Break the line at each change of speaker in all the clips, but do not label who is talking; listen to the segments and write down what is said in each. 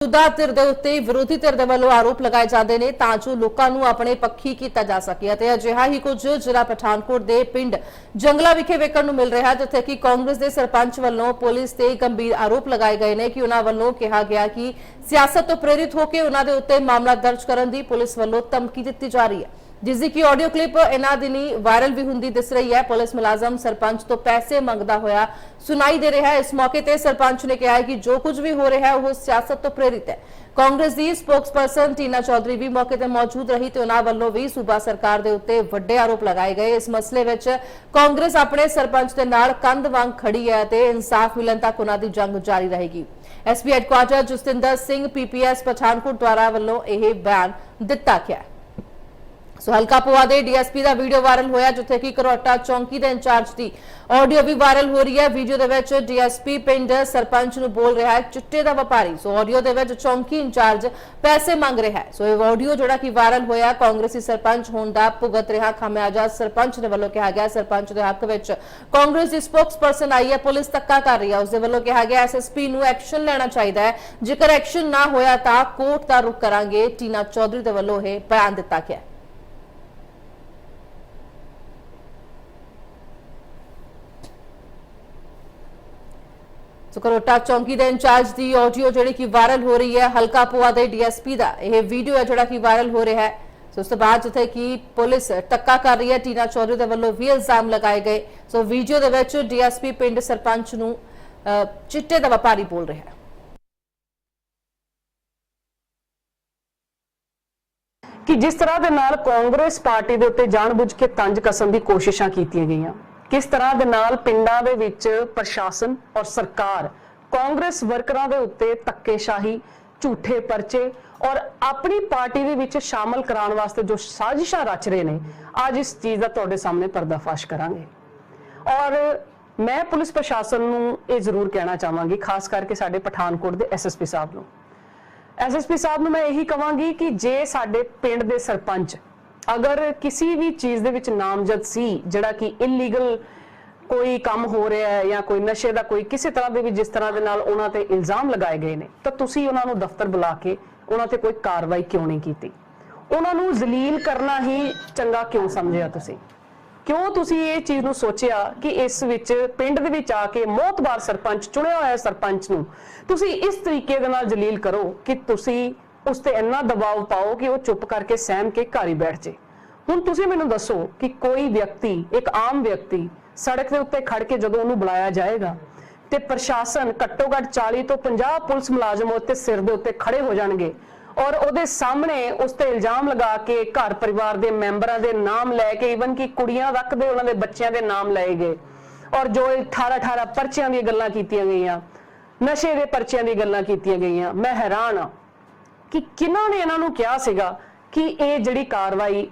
ਮੌਜੂਦਾ ਧਿਰ ਦੇ ਉੱਤੇ ਵਿਰੋਧੀ ਧਿਰ ਦੇ ਵੱਲੋਂ ਆਰੋਪ ਲਗਾਏ ਜਾਂਦੇ ਨੇ ਤਾਂ ਜੋ ਲੋਕਾਂ ਨੂੰ ਆਪਣੇ ਪੱਖੀ ਕੀਤਾ ਜਾ ਸਕੇ ਅਤੇ ਅਜਿਹਾ ਹੀ ਕੁਝ ਜ਼ਿਲ੍ਹਾ ਪਠਾਨਕੋਟ ਦੇ ਪਿੰਡ ਜੰਗਲਾ ਵਿਖੇ ਵੇਖਣ ਨੂੰ ਮਿਲ ਰਿਹਾ, ਜਿੱਥੇ ਕਿ ਕਾਂਗਰਸ ਦੇ ਸਰਪੰਚ ਵੱਲੋਂ ਪੁਲਿਸ ਤੇ ਗੰਭੀਰ ਆਰੋਪ ਲਗਾਏ ਗਏ ਨੇ ਕਿ ਉਹਨਾਂ ਵੱਲੋਂ ਕਿਹਾ ਗਿਆ ਕਿ ਸਿਆਸਤ ਤੋਂ ਪ੍ਰੇਰਿਤ ਹੋ ਕੇ ਉਹਨਾਂ ਦੇ ਉੱਤੇ ਮਾਮਲਾ ਦਰਜ ਕਰਨ ਦੀ ਪੁਲਿਸ ਵੱਲੋਂ ਧਮਕੀ ਦਿੱਤੀ ਜਾ ਰਹੀ ਹੈ। ਜਿਸ ਦੀ ਕਿ ਆਡੀਓ ਕਲਿੱਪ ਇਹਨਾਂ ਦਿਨੀ ਵਾਇਰਲ ਵੀ ਹੁੰਦੀ ਦਿਸ ਰਹੀ ਹੈ। ਪੁਲਿਸ ਮੁਲਾਜ਼ਮ ਸਰਪੰਚ ਤੋਂ ਪੈਸੇ ਮੰਗਦਾ ਹੋਇਆ ਸੁਣਾਈ ਦੇ ਰਿਹਾ ਹੈ। ਇਸ ਮੌਕੇ ਤੇ ਸਰਪੰਚ ਨੇ ਕਿਹਾ ਹੈ ਕਿ ਜੋ ਕੁਝ ਵੀ ਹੋ ਰਿਹਾ ਹੈ, ਉਹ ਸਿਆਸਤ ਤੋਂ ਪ੍ਰੇਰਿਤ ਹੈ। ਕਾਂਗਰਸ ਦੀ ਸਪੋਕਸਪਰਸਨ ਟੀਨਾ ਚੌਧਰੀ ਵੀ ਮੌਕੇ ਤੇ ਮੌਜੂਦ ਰਹੀ ਤੇ ਉਹਨਾਂ ਵੱਲੋਂ ਵੀ ਸੂਬਾ ਸਰਕਾਰ ਦੇ ਉੱਤੇ ਵੱਡੇ ਆਰੋਪ ਲਗਾਏ ਗਏ। ਇਸ ਮਸਲੇ ਵਿੱਚ ਕਾਂਗਰਸ ਆਪਣੇ ਸਰਪੰਚ ਦੇ ਨਾਲ ਕੰਧ ਵਾਂਗ ਖੜੀ ਹੈ ਤੇ ਇਨਸਾਫ ਮਿਲਣ ਤੱਕ ਉਹਨਾਂ ਦੀ ਜੰਗ ਜਾਰੀ ਰਹੇਗੀ। SP headquarter Jastinder Singh PPS Pathankot ਦੁਆਰਾ ਵੱਲੋਂ ਇਹ ਬਿਆਨ ਦਿੱਤਾ ਗਿਆ ਸੋ ਹਲਕਾ ਪਵਾ ਦੇ ਡੀਐਸਪੀ ਦਾ ਵੀਡੀਓ ਵਾਇਰਲ ਹੋਇਆ, ਜਿੱਥੇ ਕਿ ਕਰੋਟਾ ਚੌਂਕੀ ਦੇ ਇੰਚਾਰਜ ਦੀ ਆਡੀਓ ਵੀ ਵਾਇਰਲ ਹੋ ਰਹੀ ਹੈ। ਵੀਡੀਓ ਦੇ ਵਿੱਚ ਡੀਐਸਪੀ ਪਿੰਡ ਸਰਪੰਚ ਨੂੰ ਬੋਲ ਰਿਹਾ ਹੈ, ਚਿੱਟੇ ਦਾ ਵਪਾਰੀ। ਸੋ ਆਡੀਓ ਦੇ ਵਿੱਚ ਚੌਂਕੀ ਇੰਚਾਰਜ ਪੈਸੇ ਮੰਗ ਰਿਹਾ ਹੈ। ਸੋ ਇਹ ਆਡੀਓ ਜਿਹੜਾ ਕਿ ਵਾਇਰਲ ਹੋਇਆ, ਕਾਂਗਰਸੀ ਸਰਪੰਚ ਹੋਣ ਦਾ ਭੁਗਤ ਰਿਹਾ ਖਾਮਿਆਜਾ। ਸਰਪੰਚ ਦੇ ਵੱਲੋਂ ਕਿਹਾ ਗਿਆ, ਸਰਪੰਚ ਦੇ ਹੱਕ ਵਿੱਚ ਕਾਂਗਰਸ ਦੀ ਸਪੋਕਸਪਰਸਨ ਆਈ ਹੈ, ਪੁਲਿਸ ਧੱਕਾ ਕਰ ਰਹੀ ਹੈ। ਉਸ ਦੇ ਵੱਲੋਂ ਕਿਹਾ ਗਿਆ ਐਸਐਸਪੀ ਨੂੰ ਐਕਸ਼ਨ ਲੈਣਾ ਚਾਹੀਦਾ ਹੈ। ਜੇਕਰ ਐਕਸ਼ਨ ਨਾ ਹੋਇਆ ਤਾਂ ਕੋਰਟ ਦਾ ਰੁਖ ਕਰਾਂਗੇ। ਟੀਨਾ ਚੌਧਰੀ ਦੇ ਵੱਲੋਂ ਇਹ ਬਿਆਨ ਦਿੱਤਾ ਗਿਆ ਹੈ। ਸੋ ਕਰੋਟਾ ਚੌਂਕੀ ਦੇ ਇੰਚਾਰਜ ਦੀ ਆਡੀਓ ਜਿਹੜੀ ਕਿ ਵਾਇਰਲ ਹੋ ਰਹੀ ਹੈ, ਹਲਕਾ ਪੁਆ ਦੇ ਡੀਐਸਪੀ ਦਾ। ਇਹ ਵੀਡੀਓ ਹੈ ਜਿਹੜਾ ਕਿ ਵਾਇਰਲ ਹੋ ਰਿਹਾ ਹੈ। ਸੋ ਉਸ ਤੋਂ ਬਾਅਦ ਜਿੱਥੇ ਕਿ ਪੁਲਿਸ ਟੱਕਾ ਕਰ ਰਹੀ ਹੈ, ਟੀਨਾ ਚੌਧਰੀ ਦੇ ਵੱਲੋਂ ਵੀ ਇਲਜ਼ਾਮ ਲਗਾਏ ਗਏ। ਸੋ ਵੀਡੀਓ ਦੇ ਵਿੱਚ ਡੀਐਸਪੀ ਪਿੰਡ ਸਰਪੰਚ ਨੂੰ ਚਿੱਟੇ ਦਾ ਵਪਾਰੀ ਬੋਲ ਰਿਹਾ ਹੈ।
ਕਿ ਜਿਸ ਤਰ੍ਹਾਂ ਦੇ ਨਾਲ ਕਾਂਗਰਸ ਪਾਰਟੀ ਦੇ ਉੱਤੇ ਜਾਣਬੁੱਝ ਕੇ ਤੰਜ ਕਸਣ ਦੀ ਕੋਸ਼ਿਸ਼ਾਂ ਕੀਤੀਆਂ ਗਈਆਂ। ਕਿਸ ਤਰ੍ਹਾਂ ਦੇ ਨਾਲ ਪਿੰਡਾਂ ਦੇ ਵਿੱਚ ਪ੍ਰਸ਼ਾਸਨ ਔਰ ਸਰਕਾਰ, ਕਾਂਗਰਸ ਵਰਕਰਾਂ ਦੇ ਉੱਤੇ ਧੱਕੇਸ਼ਾਹੀ, ਝੂਠੇ ਪਰਚੇ ਔਰ ਆਪਣੀ ਪਾਰਟੀ ਦੇ ਵਿੱਚ ਸ਼ਾਮਲ ਕਰਾਉਣ ਵਾਸਤੇ ਜੋ ਸਾਜ਼ਿਸ਼ਾਂ ਰਚ ਰਹੇ ਨੇ, ਅੱਜ ਇਸ ਚੀਜ਼ ਦਾ ਤੁਹਾਡੇ ਸਾਹਮਣੇ ਪਰਦਾਫਾਸ਼ ਕਰਾਂਗੇ। ਔਰ ਮੈਂ ਪੁਲਿਸ ਪ੍ਰਸ਼ਾਸਨ ਨੂੰ ਇਹ ਜ਼ਰੂਰ ਕਹਿਣਾ ਚਾਹਾਂਗੀ, ਖਾਸ ਕਰਕੇ ਸਾਡੇ ਪਠਾਨਕੋਟ ਦੇ ਐਸਐਸਪੀ ਸਾਹਿਬ ਨੂੰ। ਐਸਐਸਪੀ ਸਾਹਿਬ ਨੂੰ ਮੈਂ ਇਹੀ ਕਹਾਂਗੀ ਕਿ ਜੇ ਸਾਡੇ ਪਿੰਡ ਦੇ ਸਰਪੰਚ ਅਗਰ ਕਿਸੇ ਵੀ ਚੀਜ਼ ਦੇ ਵਿੱਚ ਨਾਮਜ਼ਦ ਸੀ, ਜਿਹੜਾ ਕਿ ਇਲੀਗਲ ਕੋਈ ਕੰਮ ਹੋ ਰਿਹਾ ਹੈ ਜਾਂ ਕੋਈ ਨਸ਼ੇ ਦਾ ਕੋਈ ਕਿਸੇ ਤਰ੍ਹਾਂ ਦੇ ਵੀ ਜਿਸ ਤਰ੍ਹਾਂ ਦੇ ਨਾਲ ਉਹਨਾਂ ਤੇ ਇਲਜ਼ਾਮ ਲਗਾਏ ਗਏ ਨੇ, ਤਾਂ ਤੁਸੀਂ ਉਹਨਾਂ ਨੂੰ ਦਫ਼ਤਰ ਬੁਲਾ ਕੇ ਉਹਨਾਂ ਤੇ ਕੋਈ ਕਾਰਵਾਈ ਕਿਉਂ ਨਹੀਂ ਕੀਤੀ? ਉਹਨਾਂ ਨੂੰ ਜ਼ਲੀਲ ਕਰਨਾ ਹੀ ਚੰਗਾ ਕਿਉਂ ਸਮਝਿਆ ਤੁਸੀਂ? ਕਿਉਂ ਤੁਸੀਂ ਇਹ ਚੀਜ਼ ਨੂੰ ਸੋਚਿਆ ਕਿ ਇਸ ਵਿੱਚ ਪਿੰਡ ਦੇ ਵਿੱਚ ਆ ਕੇ ਮੋਤਬਾਰ ਸਰਪੰਚ ਚੁਣਿਆ ਹੋਇਆ ਸਰਪੰਚ ਨੂੰ ਤੁਸੀਂ ਇਸ ਤਰੀਕੇ ਦੇ ਨਾਲ ਜਲੀਲ ਕਰੋ ਕਿ ਤੁਸੀਂ ਉਸ ਤੇ ਇੰਨਾ ਦਬਾਅ ਪਾਓ ਕਿ ਉਹ ਚੁੱਪ ਕਰਕੇ ਸਹਿਮ ਕੇ ਘਰ ਹੀ ਬੈਠ ਜੇ। ਹੁਣ ਤੁਸੀਂ ਮੈਨੂੰ ਦੱਸੋ ਕਿ ਕੋਈ ਵਿਅਕਤੀ, ਇੱਕ ਆਮ ਵਿਅਕਤੀ ਸੜਕ ਦੇ ਉੱਤੇ ਖੜ ਕੇ ਜਦੋਂ ਉਹਨੂੰ ਬੁਲਾਇਆ ਜਾਏਗਾ ਤੇ ਪ੍ਰਸ਼ਾਸਨ ਘੱਟੋ ਘੱਟ 40 ਤੋਂ 50 ਪੁਲਿਸ ਮੁਲਾਜ਼ਮ ਉੱਤੇ ਸਿਰ ਦੇ ਉੱਤੇ ਖੜੇ ਹੋ ਜਾਣਗੇ ਔਰ ਉਹਦੇ ਸਾਹਮਣੇ ਉਸ ਤੇ ਇਲਜ਼ਾਮ ਲਗਾ ਕੇ ਘਰ ਪਰਿਵਾਰ ਦੇ ਮੈਂਬਰਾਂ ਦੇ ਨਾਮ ਲੈ ਕੇ ਇਵਨ ਕਿ ਕੁੜੀਆਂ ਰੱਖਦੇ ਉਹਨਾਂ ਦੇ ਬੱਚਿਆਂ ਦੇ ਨਾਮ ਲਏ ਗਏ ਔਰ ਜੋ 18 18 ਪਰਚਿਆਂ ਦੀਆਂ ਗੱਲਾਂ ਕੀਤੀਆਂ ਗਈਆਂ, ਨਸ਼ੇ ਦੇ ਪਰਚਿਆਂ ਦੀ ਗੱਲਾਂ ਕੀਤੀਆਂ ਗਈਆਂ, ਮੈਂ ਹੈਰਾਨ ਆ ਕਿ ਕਿਹਨਾਂ ਨੇ ਇਹਨਾਂ ਨੂੰ ਕਿਹਾ ਸੀਗਾ ਕਿ ਇਹ ਜਿਹੜੀ ਕਾਰਵਾਈ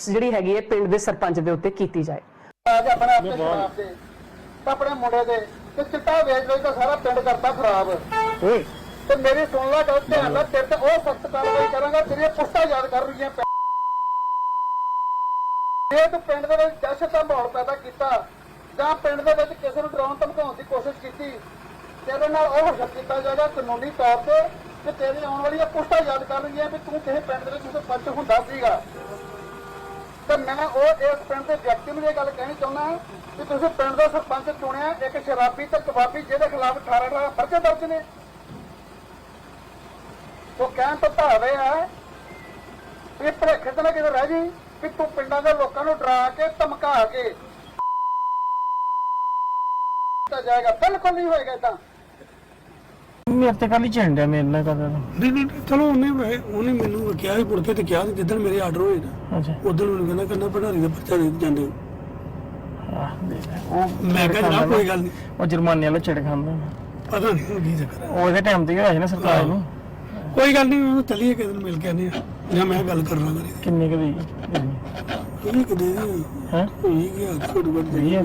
ਜਿਹੜੀ ਹੈਗੀ ਹੈ ਪਿੰਡ ਦੇ ਸਰਪੰਚ ਦੇ ਉੱਤੇ ਕੀਤੀ ਜਾਏ?
ਅੱਜ ਆਪਣਾ ਆਪਣੇ ਸ਼ਰਾਬ ਦੇ ਤੇ ਆਪਣੇ ਮੁੰਡੇ ਦੇ ਤੇ ਚਿੱਟਾ ਵੇਚ ਵੇਚ ਤਾਂ ਸਾਰਾ ਪਿੰਡ ਕਰਤਾ ਖਰਾਬ। ਤੇ ਮੇਰੀ ਸੁਣ ਲੈ ਗੱਲ ਧਿਆਨ ਨਾਲ ਤੇਰੇ ਤੇ ਉਹ ਸਖਤ ਕਾਰਵਾਈ ਕਰਾਂਗਾ ਤੇਰੀਆਂ ਪੁਸ਼ਤਾ ਯਾਦ ਕਰ ਰਹੀਆਂ ਪੈ- ਜੇ ਤੂੰ ਪਿੰਡ ਦੇ ਵਿੱਚ ਦਹਿਸ਼ਤ ਦਾ ਮਾਹੌਲ ਪੈਦਾ ਕੀਤਾ ਜਾਂ ਪਿੰਡ ਦੇ ਵਿੱਚ ਕਿਸੇ ਨੂੰ ਡਰਾਉਣ ਧਮਕਾਉਣ ਦੀ ਕੋਸ਼ਿਸ਼ ਕੀਤੀ ਤੇਰੇ ਨਾਲ ਉਹ ਕੀਤਾ ਜਾਏਗਾ ਕਾਨੂੰਨੀ ਤੌਰ ਤੇ ਕਿ ਤੇਰੀ ਆਉਣ ਵਾਲੀਆਂ ਪੁਸਟਾ ਯਾਦ ਕਰ ਰਹੀਆਂ ਵੀ ਤੂੰ ਕਿਸੇ ਪਿੰਡ ਦੇ ਵਿੱਚ ਸਰਪੰਚ ਹੁੰਦਾ ਸੀਗਾ। ਤੇ ਮੈਂ ਉਹ ਇਸ ਪਿੰਡ ਦੇ ਵਿਅਕਤੀ ਨੂੰ ਇਹ ਗੱਲ ਕਹਿਣੀ ਚਾਹੁੰਦਾ ਕਿ ਤੁਸੀਂ ਪਿੰਡ ਦਾ ਸਰਪੰਚ ਚੁਣਿਆ, ਇੱਕ ਸ਼ਰਾਬੀ ਤੇ ਕਬਾਬੀ ਜਿਹਦੇ ਖਿਲਾਫ 18 18 ਪਰਚੇ ਦਰਜ ਨੇ। ਉਹ ਕਹਿਣ ਤੋਂ ਭਾਵ ਇਹ ਹੈ ਵੀ ਭਰੇਖੇ ਨਾ ਕਿਤੇ ਰਹਿ ਗਈ ਕਿ ਤੂੰ ਪਿੰਡਾਂ ਦੇ ਲੋਕਾਂ ਨੂੰ ਡਰਾ ਕੇ ਧਮਕਾ ਕੇ ਕੀਤਾ ਜਾਏਗਾ। ਬਿਲਕੁਲ ਨਹੀਂ ਹੋਏਗਾ ਇਦਾਂ
ਮੇਰੇ ਤੇ ਕੱਲ ਹੀ ਝੰਡਿਆ ਮੇਰੇ ਨਾਲ ਕਦਰ
ਨਹੀਂ ਨਹੀਂ ਨਹੀਂ, ਚਲੋ ਉਹਨੇ ਵੈਸੇ- ਉਹਨੇ ਮੈਨੂੰ ਕਿਹਾ ਸੀ ਮੁੜ ਕੇ ਤੇ ਕਿਹਾ ਸੀ ਜਿੱਦਣ ਮੇਰੇ ਆਰਡਰ ਹੋਏ ਨਾ
ਅੱਛਾ।
ਉਦੋਂ ਉਹਨੂੰ ਕਹਿੰਦਾ ਕਹਿੰਦਾ ਭੰਡਾਰੀ ਦਾ ਪਰਚਾ ਦੇ ਜਾਂਦੇ ਹੋ।
ਆਹ ਦੇ ਲੈ। ਉਹ
ਮੈਂ ਕਿਹਾ ਜਨਾਬ ਕੋਈ ਗੱਲ ਨਹੀਂ।
ਉਹ ਜੁਰਮਾਨੇ ਵਾਲਾ ਚਿੜ ਖਾਂਦਾ।
ਪਤਾ ਨਹੀਂ ਹੁਣ ਕੀ ਚੱਕਰ ਹੈ।
ਉਹ ਇਹਦੇ ਟਾਈਮ ਤੇ ਹੋਇਆ ਸੀ ਨਾ ਸਰਕਾਰ ਨੂੰ।
ਕੋਈ ਗੱਲ ਨਹੀਂ ਉਹਨੂੰ ਚੱਲੀਏ ਕਿਸੇ ਦਿਨ ਮਿਲ ਕੇ ਆਨੇ ਆ ਜਾਂ ਮੈਂ ਗੱਲ ਕਰ ਲਾਂਗਾ
ਕਿੰਨੇ ਕੁ ਦੀ
ਇਹ ਕਿਤੇ
ਹੈ?
ਇਹ ਕੀ ਆ। ਛੋਟੂ
ਆ।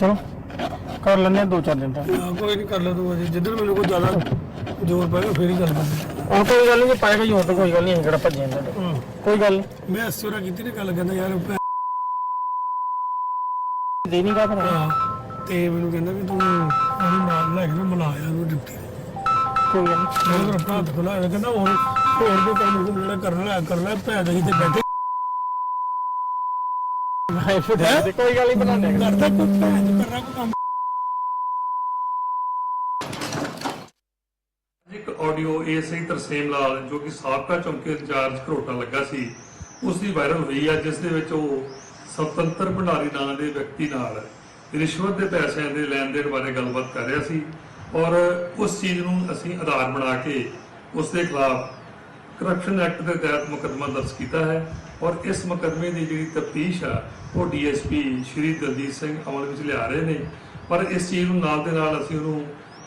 ਚਲੋ। ਕਰ ਆ ਦੋ ਚਾਰ ਦਿਨ ਤੱਕ।
ਕੋਈ ਨਹੀਂ ਕਰ ਲੈ ਤੂੰ ਅਜੇ। ਜਿੱਦਣ ਮੈਨੂੰ ਕੋਈ ਜ਼ਿਆਦਾ ਜ਼ੋਰ ਪਏਗਾ ਫੇਰ ਹੀ ਗੱਲ ਕਰਾਂਗੇ
ਹੁਣ ਕੋਈ ਗੱਲ ਨਹੀਂ ਜੇ ਪਾਏਗਾ ਹੀ ਹੋਰ ਤਾਂ ਕੋਈ ਗੱਲ ਨਹੀਂ ਕਿਹੜਾ ਭੱਜੇ ਜਾਂਦੇ ਕੋਈ ਗੱਲ।
ਮੈਂ ਅਸੂਰਾ ਕੀਤੀ ਨੇ ਗੱਲ ਕਹਿੰਦਾ ਯਾਰ ਭੈ-
ਦੇ ਨਹੀਂ ਗਾ ਫਿਰ
ਹਾਂ, ਤੇ ਮੈਨੂੰ ਕਹਿੰਦਾ ਵੀ ਤੂੰ ਉਹਨੂੰ ਨਾਲ ਲੈ ਕੇ ਨਾ ਮਿਲਾ ਉਹਨੂੰ ਡਿਊਟੀ
ਕੋਈ ਗੱਲ ਨਹੀਂ
ਮੇਰੇ ਕੋਲ ਆਪਣਾ ਹੱਥ ਖੁੱਲਾ ਹੋਇਆ ਕਹਿੰਦਾ ਹੋਰ ਹੋਰ ਕੋਈ ਕੰਮ ਕੁਮ ਜਿਹੜਾ ਕਰਨਾ ਹੈ ਕਰ ਲੈ ਭੈਣ ਦੇ ਤੇ ਬੈਠੇ
ਭਾਈ ਕੋਈ ਗੱਲ ਨਹੀਂ ਬਣਾਉਂਦੇ
ਕਰਦਾ ਕੋਈ ਕਰਨਾ ਕੋਈ ਕੰਮ।
ਇੱਕ ਆਡੀਓ ਏਐਸਆਈ ਤਰਸੇਮ ਲਾਲ ਜੋ ਕਿ ਸਾਬਕਾ ਚੌਂਕੀ ਇੰਚਾਰਜ ਘਰੋਟਾ ਲੱਗਾ ਸੀ ਉਸ ਦੀ ਵਾਇਰਲ ਹੋਈ ਆ ਜਿਸ ਦੇ ਵਿੱਚ ਉਹ ਸਤੰਤਰ ਭੰਡਾਰੀ ਨਾਂ ਦੇ ਵਿਅਕਤੀ ਨਾਲ ਰਿਸ਼ਵਤ ਦੇ ਪੈਸਿਆਂ ਦੇ ਲੈਣ ਦੇਣ ਬਾਰੇ ਗੱਲਬਾਤ ਕਰ ਰਿਹਾ ਸੀ ਔਰ ਉਸ ਚੀਜ਼ ਨੂੰ ਅਸੀਂ ਆਧਾਰ ਬਣਾ ਕੇ ਉਸ ਦੇ ਖਿਲਾਫ ਕਰਪਸ਼ਨ ਐਕਟ ਦੇ ਤਹਿਤ ਮੁਕੱਦਮਾ ਦਰਜ ਕੀਤਾ ਹੈ ਔਰ ਇਸ ਮੁਕੱਦਮੇ ਦੀ ਜਿਹੜੀ ਤਫਤੀਸ਼ ਆ ਉਹ ਡੀਐਸਪੀ ਸ਼੍ਰੀ ਦਲਜੀਤ ਸਿੰਘ ਅਮਲ ਵਿੱਚ ਲਿਆ ਰਹੇ ਨੇ ਪਰ ਇਸ ਚੀਜ਼ ਨੂੰ ਨਾਲ ਦੇ ਨਾਲ ਅਸੀਂ ਉਹਨੂੰ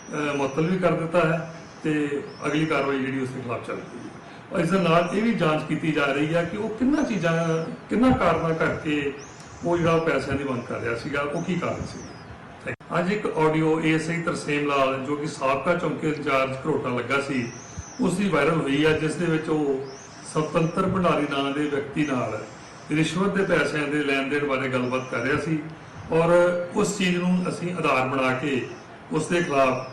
ਅਹ, ਮੁਅੱਤਲ ਵੀ ਕਰ ਦਿੱਤਾ ਹੈ। ਤੇ ਅਗਲੀ ਕਾਰਵਾਈ ਜਿਹੜੀ ਉਸ ਦੇ ਖਿਲਾਫ ਚੱਲ ਰਹੀ ਹੈ। ਔਰ ਇਸ ਦੇ ਨਾਲ ਇਹ ਵੀ ਜਾਂਚ ਕੀਤੀ ਜਾ ਰਹੀ ਹੈ ਕਿ ਉਹ ਕਿੰਨਾ ਚੀਜ਼ਾਂ, ਕਿੰਨਾ ਕਾਰਨਾਂ ਕਰਕੇ ਉਹ ਜਿਹੜਾ ਪੈਸਿਆਂ ਦੀ ਮੰਗ ਕਰ ਰਿਹਾ ਸੀਗਾ, ਉਹ ਕੀ ਕਾਰਨ ਸੀ? ਅੱਜ ਇੱਕ ਆਡੀਓ ਏਐਸਆਈ ਤਰਸੇਮ ਲਾਲ, ਜੋ ਕਿ ਸਾਬਕਾ ਚੌਂਕੀ ਇੰਚਾਰਜ ਘਰੋਟਾ ਲੱਗਾ ਸੀ, ਉਸ ਦੀ ਵਾਇਰਲ ਹੋਈ ਹੈ, ਜਿਸ ਦੇ ਵਿੱਚ ਉਹ ਸਤੰਤਰ ਭੰਡਾਰੀ ਨਾਂ ਦੇ ਵਿਅਕਤੀ ਨਾਲ ਰਿਸ਼ਵਤ ਦੇ ਪੈਸਿਆਂ ਦੇ ਲੈਣ ਦੇਣ ਬਾਰੇ ਗੱਲਬਾਤ ਕਰ ਰਿਹਾ ਸੀ। ਔਰ ਉਸ ਚੀਜ਼ ਨੂੰ ਅਸੀਂ ਆਧਾਰ ਬਣਾ ਕੇ ਉਸ ਦੇ ਖਿਲਾਫ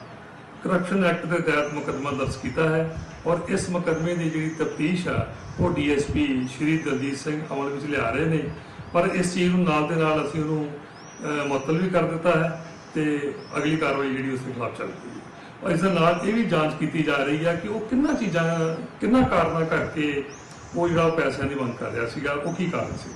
ਕਰਪਸ਼ਨ ਐਕਟ ਦੇ ਤਹਿਤ ਮੁਕੱਦਮਾ ਦਰਜ ਕੀਤਾ ਹੈ ਔਰ ਇਸ ਮੁਕੱਦਮੇ ਦੀ ਜਿਹੜੀ ਤਫਤੀਸ਼ ਆ, ਉਹ ਡੀਐਸਪੀ ਸ਼੍ਰੀ ਦਲਜੀਤ ਸਿੰਘ ਅਮਲ ਵਿੱਚ ਲਿਆ ਰਹੇ ਨੇ। ਪਰ ਇਸ ਚੀਜ਼ ਨੂੰ ਨਾਲ ਦੇ ਨਾਲ ਅਸੀਂ ਉਹਨੂੰ ਮੁਅੱਤਲ ਵੀ ਕਰ ਦਿੱਤਾ ਹੈ ਤੇ ਅਗਲੀ ਕਾਰਵਾਈ ਜਿਹੜੀ ਉਸ ਦੇ ਖਿਲਾਫ ਚੱਲ ਰਹੀ ਹੈ। ਔਰ ਇਸ ਦੇ ਨਾਲ ਇਹ ਵੀ ਜਾਂਚ ਕੀਤੀ ਜਾ ਰਹੀ ਹੈ ਕਿ ਉਹ ਕਿੰਨਾ ਚੀਜ਼ਾਂ, ਕਿੰਨਾ ਕਾਰਨਾਂ ਕਰਕੇ ਉਹ ਜਿਹੜਾ ਪੈਸਿਆਂ ਦੀ ਮੰਗ ਕਰ ਰਿਹਾ ਸੀਗਾ, ਉਹ ਕੀ ਕਾਰਨ ਸੀ